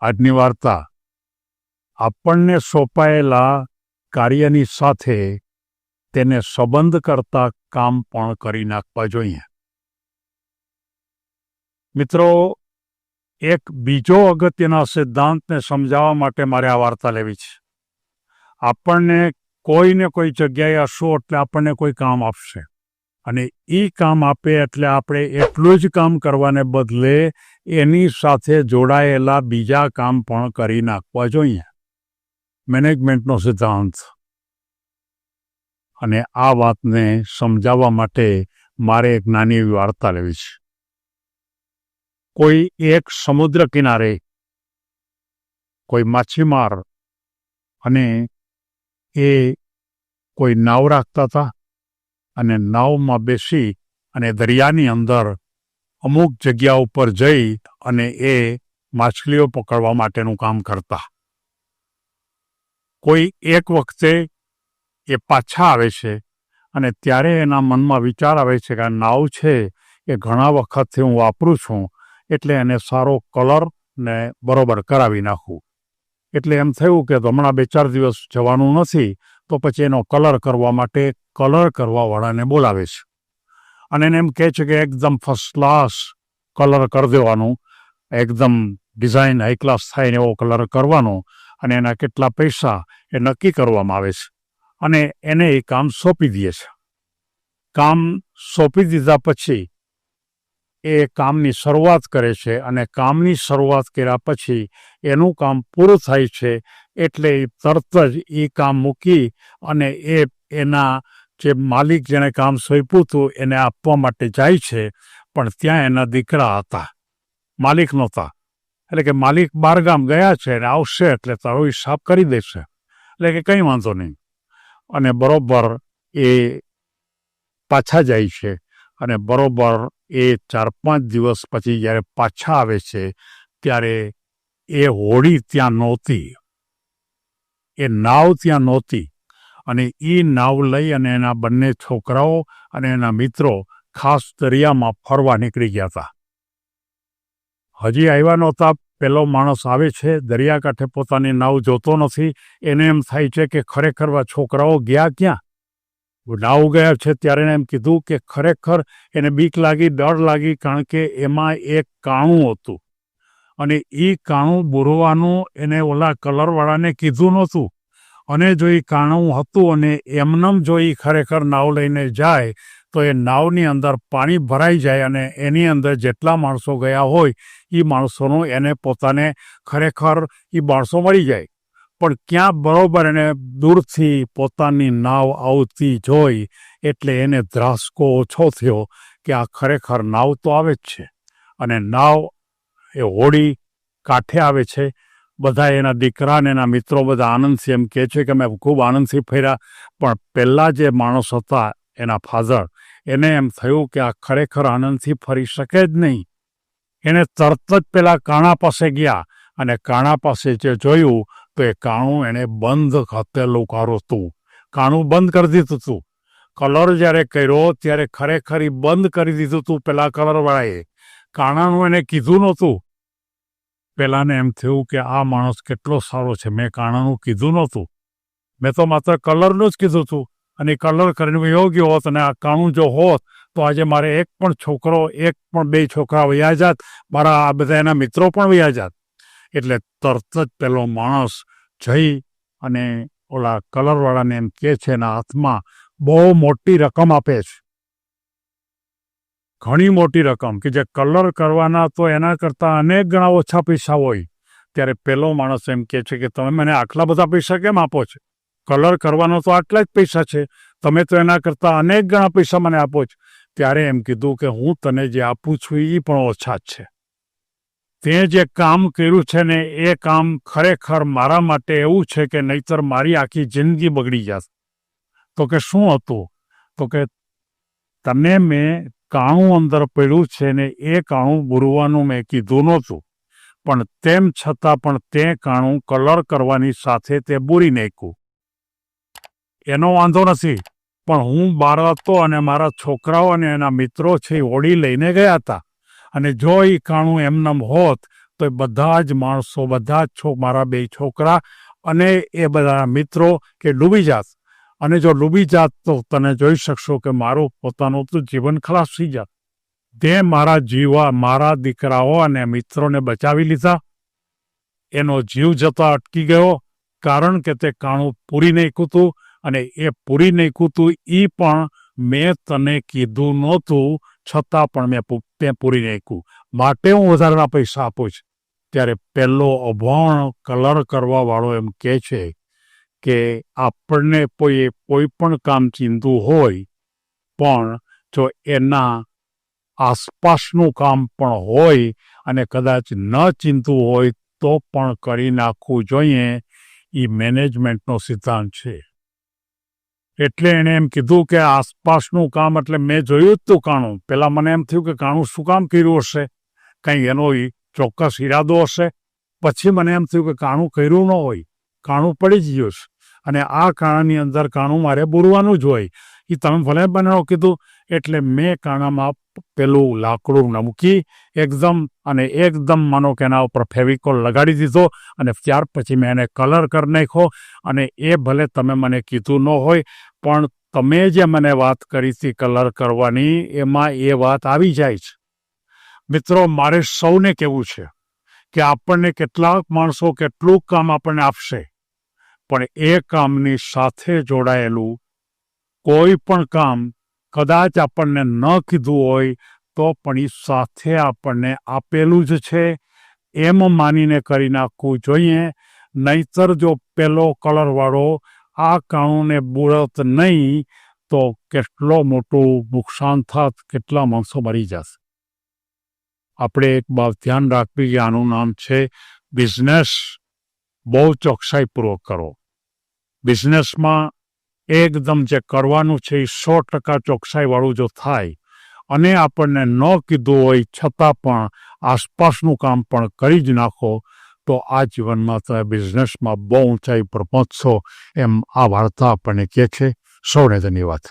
આજની વાર્તા આપણને સોંપાયેલા કાર્યની સાથે તેને સંબંધ કરતા કામ પણ કરી નાખવા જોઈએ. મિત્રો, એક બીજો અગત્યના સિદ્ધાંતને સમજાવવા માટે મારે આ વાર્તા લેવી છે. આપણને કોઈને કોઈ જગ્યાએ હશું એટલે આપણને કોઈ કામ આપશે. અને એ કામ આપે એટલે આપણે એટલું જ કામ કરવાને બદલે એની સાથે જોડાયેલા બીજા કામ પણ કરી નાખવા જોઈએ. મેનેજમેન્ટનો સિદ્ધાંત. અને આ વાતને સમજાવવા માટે મારે એક નાની વાર્તા લેવી છે. કોઈ એક સમુદ્ર કિનારે કોઈ માછીમાર અને એ કોઈ નાવ રાખતા હતા? અને નાવમાં બેસી અને દરિયાની અંદર અમુક જગ્યા ઉપર જઈ અને એ માછલીઓ પકડવા માટેનું કામ કરતા. કોઈ એક વખતે એ પાછા આવે છે અને ત્યારે એના મનમાં વિચાર આવે છે કે આ નાવ છે એ ઘણા વખતથી હું વાપરું છું એટલે એને સારો કલર ને બરોબર કરાવી નાખું. એટલે એમ થયું કે હમણાં બે ચાર દિવસ જવાનું નથી તો પછી એનો કલર કરવા માટે કલર કરવાવાળાને બોલાવે છે. અને એને એમ કહે છે કે એકદમ ફર્સ્ટ ક્લાસ કલર કરી દેવાનું. એકદમ ડિઝાઇન હાઈ ક્લાસ થાય ને એવો કલર કરવાનો અને એના કેટલા પૈસા એ નક્કી કરવામાં આવે છે. અને એને એ કામ સોંપી દે છે. કામ સોંપી દીધા પછી એ કામની શરૂઆત કરે છે અને કામની શરૂઆત કર્યા પછી એનું કામ પૂરું થાય છે એટલે તરત જ એ કામ મૂકી અને એ એના જે માલિક જેણે કામ સોંપ્યું હતું એને આપવા માટે જાય છે, પણ ત્યાં એના દીકરા હતા. માલિક નહોતા. એટલે કે માલિક બારગામ ગયા છે અને આવશે એટલે તારો હિસાબ કરી દેશે. એટલે કે કંઈ વાંધો નહીં. અને બરોબર એ પાછા જાય છે અને બરોબર એ ચાર પાંચ દિવસ પછી જ્યારે પાછા આવે છે, ત્યારે એ હોડી ત્યાં નહોતી. એ નાવ ત્યાં નહોતી. અને એ નાવ લઈ અને એના બંને છોકરાઓ અને એના મિત્રો ખાસ દરિયામાં ફરવા નીકળી ગયા હતા હજી આવ્યા નહોતા, પેલો માણસ આવે છે, દરિયાકાંઠે પોતાની નાવ જોતો નથી. એને એમ થાય છે કે ખરેખર છોકરાઓ ગયા ક્યાં? નાવ ગયા છે ત્યારે એમ કીધું કે ખરેખર એને બીક લાગી, ડર લાગી કારણ કે એમાં એક કાણું હતું. અને એ કાણું બોરવાનું એને ઓલા કલરવાળાને કીધું નહોતું. અને જો એ કાણું હતું અને એમનેમ જો એ ખરેખર નાવ લઈને જાય, તો એ નાવની અંદર પાણી ભરાઈ જાય અને એની અંદર જેટલા માણસો ગયા હોય, એ માણસોનું એને પોતાને ખરેખર એ માણસો મળી જાય. પણ ક્યાં બરોબર એને દૂરથી પોતાની નાવ આવતી જોઈ, એટલે એને ધ્રાસકો ઓછો થયો કે આ ખરેખર નાવ તો આવે જ છે. અને નાવ એ હોડી કાંઠે આવે છે. બધા એના દીકરા ને એના મિત્રો બધા આનંદથી એમ કહે છે કે અમે ખૂબ આનંદથી ફર્યા, પણ પહેલાં જે માણસ હતા એના ફાધર, એને એમ થયું કે આ ખરેખર આનંદથી ફરી શકે જ નહીં. એને તરત જ પેલા કાણા પાસે ગયા અને કાણા પાસે જે જોયું તો એ કાણું એણે બંધ હતેલું કારું હતું. કાણું બંધ કરી દીધું હતું. કલર જ્યારે કર્યો ત્યારે ખરેખર બંધ કરી દીધું હતું પેલા કલરવાળાએ કાણાનું એને કીધું નહોતું. પેલાને એમ થયું કે આ માણસ કેટલો સારો છે. મેં કાણાનું કીધું નહોતું. મેં તો માત્ર કલરનું જ કીધું હતું. અને કલર કરીને યોગ્ય હોત અને આ કાણું જો હોત, તો આજે મારે એક પણ છોકરો, એક પણ બે છોકરા વયા જાત. મારા આ બધા એના મિત્રો પણ વયા જાત. એટલે તરત જ પેલો માણસ જઈ અને ઓલા કલરવાળાને એમ કહે છે, એના હાથમાં બહુ મોટી રકમ આપે છે. ઘણી મોટી રકમ કે જે કલર કરવાના તો એના કરતાં અનેક ગણા ઓછા પૈસા હોય. ત્યારે પેલો માણસ એમ કહે છે કે, તમે મને આટલા બધા પૈસા કેમ આપો છો? કલર કરવાનો તો આટલા જ પૈસા છે. તમે તો એના કરતાં અનેક ગણા પૈસા મને આપો છો. ત્યારે એમ કીધું કે, હું તને જે આપું છું એ પણ ઓછા જ છે. તે જે કામ કર્યું છે ને, એ કામ ખરેખર મારા માટે એવું છે કે નહીતર મારી આખી જિંદગી બગડી જશે. તો કે શું હતું? તો કે, તને મેં કાણું અંદર પડ્યું છે ને એ કાણું બુરવાનું મેં કીધું નહોતું. પણ તેમ છતાં પણ તે કાણું કલર કરવાની સાથે તે બુરી નાખ્યું. એનો વાંધો નથી, પણ હું બહાર હતો અને મારા છોકરાઓ અને એના મિત્રો છે એ હોડી લઈને ગયા હતા. અને જો એ કાણું એમનેમ હોત, તો એ બધા જ માણસો, બધા જ છો, મારા બે છોકરા અને એ બધા મિત્રો કે ડૂબી જાત. અને જો ડૂબી જાત, તો તને જોઈ શકશો કે મારું પોતાનું તો જીવન ખલાસ થઈ જાત. તે મારા જીવા, મારા દીકરાઓ અને મિત્રોને બચાવી લીધા. એનો જીવ જતા અટકી ગયો, કારણ કે તે કાણું પૂરી નહીં કૂતું અને એ પૂરી નહીં કૂતું એ પણ મેં તને કીધું નહોતું, છતાં પણ મેં તે પૂરી નાખ્યું. માટે હું વધારાના પૈસા આપું છું. ત્યારે પહેલો અભણ કલર કરવાવાળો એમ કહે છે કે આપણને કોઈ કોઈ પણ કામ ચિંતું હોય, પણ જો એના આસપાસનું કામ પણ હોય અને કદાચ ન ચિંતું હોય તો પણ કરી નાખવું જોઈએ એ મેનેજમેન્ટનો સિદ્ધાંત છે. એટલે એણે એમ કીધું કે આસપાસનું કામ એટલે મેં જોયું જ તું કાણું. પહેલાં મને એમ થયું કે કાણું શું કામ કર્યું હશે? કંઈ એનો ચોક્કસ ઈરાદો હશે? પછી મને એમ થયું કે કાણું કર્યું ન હોય. કાણું પડી જ ગયું છે. અને આ કાણાની અંદર કાણું મારે બોરવાનું જ હોય. એ તમે ભલે બનાવો કીધું, એટલે મેં કાણામાં પેલું લાકડું મૂકી એકદમ, અને એકદમ માનો કે એના ઉપર ફેવિકોલ લગાડી દીધો, અને ત્યાર પછી મેં એને કલર કરી નાખ્યો, અને એ ભલે તમે મને કીધું ન હોય, પણ તમે જે મને વાત કરી હતી કલર કરવાની, એમાં એ વાત આવી જાય છે. મિત્રો, મારે સૌને કહેવું છે કે આપણને કેટલાક માણસો કેટલું કામ આપણને આપશે. પણ એ કામની સાથે જોડાયેલું કોઈ પણ કામ કદાચ આપણને ન કીધું હોય તો પણ એ સાથે આપણને આપેલું જ છે. એમ માનીને કરી નાખવું જોઈએ. નહીતર જો પેલો કલરવાળો આ કાણુને બુરત નહીં તો કેટલો મોટું નુકસાન થાત, કેટલા માણસો મરી જશે. આપણે એક બાબ ધ્યાન રાખવી કે આનું નામ છે બિઝનેસ. બહુ ચોકસાઈપૂર્વક કરો. બિઝનેસમાં એકદમ જે કરવાનું છે એ સો ટકા ચોકસાઈવાળું જો થાય અને આપણને ન કીધું હોય છતાં પણ આસપાસનું કામ પણ કરી જ નાખો, તો આ જીવનમાં તમે બિઝનેસમાં બહુ ઊંચાઈ પર પહોંચશો એમ આ વાર્તા આપણને કહે છે. સૌને ધન્યવાદ.